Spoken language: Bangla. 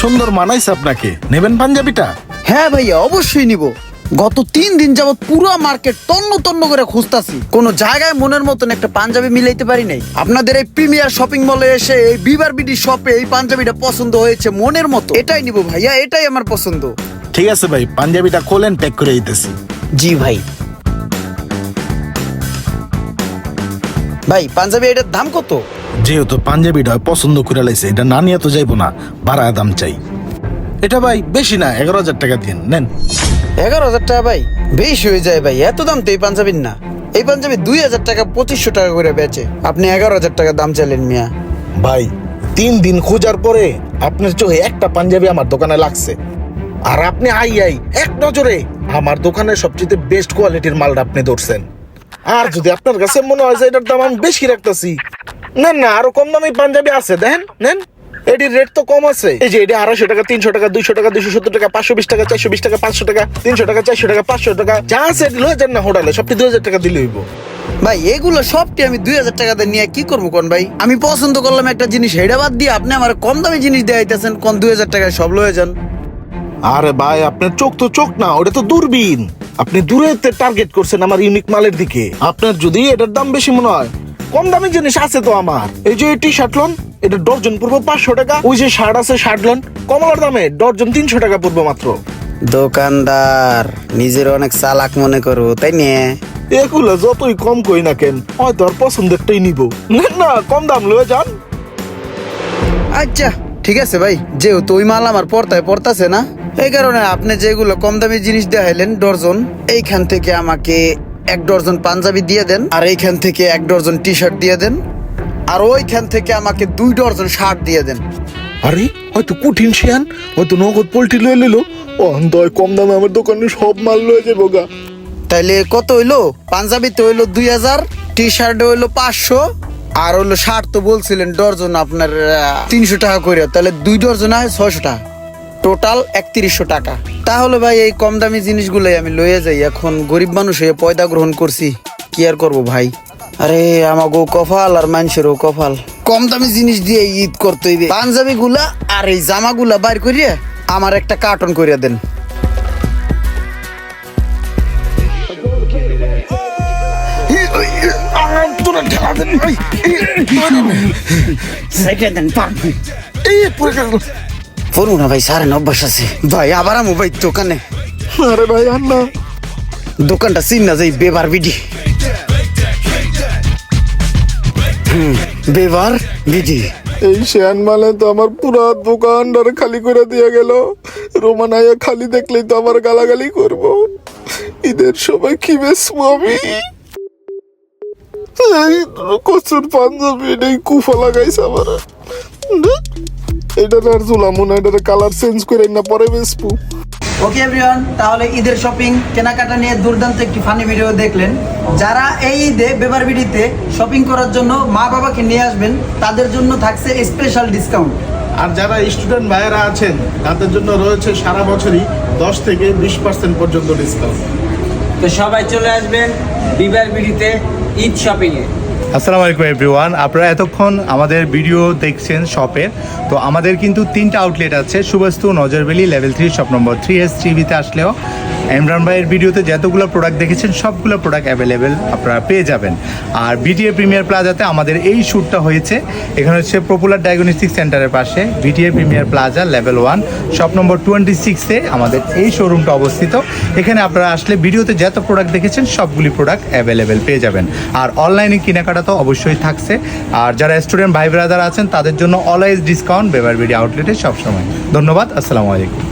সুন্দর মানাইছে আপনাকে। নেবেন পাঞ্জাবিটা? হ্যাঁ ভাইয়া অবশ্যই নিব। গত তিন দিন যাবত পুরো মার্কেট তন্ন তন্ন করে খুঁজতাছি। কোন জায়গায় মনের মতন একটা পাঞ্জাবি মিলাইতে পারি নাই। আপনাদের এই প্রিমিয়ার শপিং মলে এসে এই বিবার বিডি শপে এই পাঞ্জাবিটা পছন্দ হয়েছে মনের মতো। এটাই নিব ভাইয়া এটাই আমার পছন্দ। ঠিক আছে ভাই পাঞ্জাবিটা খোলেন প্যাক করে দিতেছি। জি ভাই। ভাই পাঞ্জাবি এটার দাম কত? যেহেতু পাঞ্জাবিটা পছন্দ করে লাইছে এটা না নিয়ে তো যাইবো না। বাড়া দাম চাই। এটা ভাই বেশি না এগারো হাজার টাকা দিন নেন। এগারো হাজার টাকা ভাই বেশি হয়ে যায় ভাই এত দাম তো এই পাঞ্জাবির না। এই পাঞ্জাবি দুই হাজার টাকা পঁচিশশো টাকা করে বেচে। আপনি এগারো হাজার টাকা দাম চাইলেন মিয়া। ভাই তিন দিন খোঁজার পরে আপনার চোখে একটা পাঞ্জাবি আমার দোকানে লাগছে। আর আপনি আই আই এক নজরে আমার দোকানে সবচেয়ে বেস্ট কোয়ালিটির মালটা আপনি ধরছেন। আর যদি আপনার কাছে মনে হয় যে এটার দাম আমি বেশি রাখতেছি না না আরও কম দামি পাঞ্জাবি আছে দেখেন নেন। এটির রেট তো কম আছে। এই যে এটা আড়াইশো টাকা তিনশো টাকা দুইশো টাকা দুইশো সত্তর টাকা পাঁচশো বিশ টাকা চারশো বিশ টাকা পাঁচশো টাকা তিনশো টাকা চারশো টাকা পাঁচশো টাকা যা আছে লয়ে যান না হোটেলে সবটি দুই হাজার টাকা দিলে হইব। ভাই এগুলো সবটি আমি দুই হাজার টাকা দিয়ে নিয়ে কি করব কোন ভাই? আমি পছন্দ করলাম একটা জিনিস হেডা বাদ দিয়ে আপনি আমার কম দামি জিনিস দেখাইতেছেন কোন দুই হাজার টাকায় সব লয়ে যান। আরে ভাই আপনার চোখ তো চোখ না ওটা তো দূরবীন। আপনি দূরে টার্গেট করছেন আমার ইউনিক মালের দিকে। আপনার যদি এটার দাম বেশি মনে হয় কম দামি জিনিস আছে তো আমার। এই যে টি শার্ট লোন এটা ডর্জন পড়ব পাঁচশো টাকা। ওই যে শার্ট আছে শার্ট লোন কমলার দামে ডর্জন তিনশো টাকা পড়ব মাত্র। দোকানদার নিজের অনেক চালাক মনে করো তাই নিয়ে এগুলো যতই কম কই না কেন হয়তো আর পছন্দেরটাই নিব। না না কম দাম লয়ে যান। আচ্ছা ঠিক আছে ভাই যেহেতু ওই মাল আমার পড়তায় পড়তাছে না এই কারণে আপনি যেগুলো কম দামি জিনিস দেখাইলেন ডর্জন এইখান থেকে আমাকে এক ডর্জন পাঞ্জাবি দিয়ে দেন আর এইখান থেকে এক ডর্জন টি শার্ট দিয়ে দেন আর ওইখান থেকে আমাকে দুই ডর্জন শার্ট দিয়ে দেন। আরে হয়তো কঠিন শিয়ান হয়তো নগদ পোল্ট্রি লয়ে নিল। ও দয় কম দামে আমার দোকানে সব মাল লয়ে যাব গা। তাইলে কত হইল? পাঞ্জাবিতে হইল দুই হাজার টি শার্ট হইল পাঁচশো আর হইল শার্ট তো বলছিলেন ডর্জন আপনার তিনশো টাকা করে তাহলে দুই ডর্জন হয় ছয়শো টাকা? টোটাল একত্রিশশো টাকা তাহলে ভাই এই কম দামি জিনিসগুলোই আমি লয়ে যাই এখন গরিব মানুষ হয়ে পয়দা গ্রহণ করছি কি আর করব ভাই আরে আমাগো কপাল আর মানুষেরও কপাল কম দামি জিনিস দিয়ে ঈদ করতে হইবে পাঞ্জাবি গুলা আর এই জামা গুলা বাইর করিয়া আমার একটা কার্টন করিয়া দেন দেন পড়ু না ভাই সারেন অভ্যাস আছে। ভাই আবার আমু ভাই দোকানে। আরে ভাই আর না দোকানটা চিন না যাই বেবার বিডি। হুম, বেবার বিডি। এই শ্যান মালে তো আমার পুরা দোকানটার খালি করে দিয়ে গেল। রোমান আয়া খালি দেখলেই তো আমার গালাগালি করব। ঈদের সময় কি বেসবো আমি? এই কচুর পাঞ্জাবি এটাই কুফা লাগাইছে আমার। এটার আর ঝুলামো না এটার কালার চেঞ্জ করে না পরে বেসবো ওকে এভরিওয়ান তাহলে ঈদের শপিং কেনাকাটা নিয়ে দুর্দান্ত একটি ফানি ভিডিও দেখলেন। যারা এই ঈদে বেবার বিডিতে শপিং করার জন্য মা বাবাকে নিয়ে আসবেন তাদের জন্য থাকছে স্পেশাল ডিসকাউন্ট আর যারা স্টুডেন্ট ভাইয়েরা আছেন তাদের জন্য রয়েছে সারা বছরই দশ থেকে বিশ পার্সেন্ট পর্যন্ত ডিসকাউন্ট তো সবাই চলে আসবেন বিবার বিডিতে ঈদ শপিংয়ে আসসালামু আলাইকুম এভরিওয়ান আপনারা এতক্ষণ আমাদের ভিডিও দেখছেন শপের তো আমাদের কিন্তু তিনটা আউটলেট আছে Subastu Nazar Valley level three shop number three S টিভিতে আসলেও। ইমরান ভাইয়ের ভিডিওতে যতগুলো প্রোডাক্ট দেখেছেন, সবগুলো প্রোডাক্ট অ্যাভেলেবেল আপনারা পেয়ে যাবেন। আর বিটিএ প্রিমিয়ার প্লাজাতে আমাদের এই শ্যুটটা হয়েছে। এখানে হচ্ছে পপুলার ডায়াগনস্টিক সেন্টারের পাশে BTA premier plaza level one shop number twenty সিক্সে আমাদের এই শোরুমটা অবস্থিত। এখানে আপনারা আসলে ভিডিওতে যত প্রোডাক্ট দেখেছেন, সবগুলি প্রোডাক্ট অ্যাভেলেবেল পেয়ে যাবেন। আর অনলাইনে কেনাকাটা তো অবশ্যই থাকছে। আর যারা স্টুডেন্ট ভাই ব্রাদার আছেন, তাদের জন্য অলওয়েজ ডিসকাউন্ট বেবার বিডি আউটলেটে সবসময়। ধন্যবাদ, আসসালামু আলাইকুম।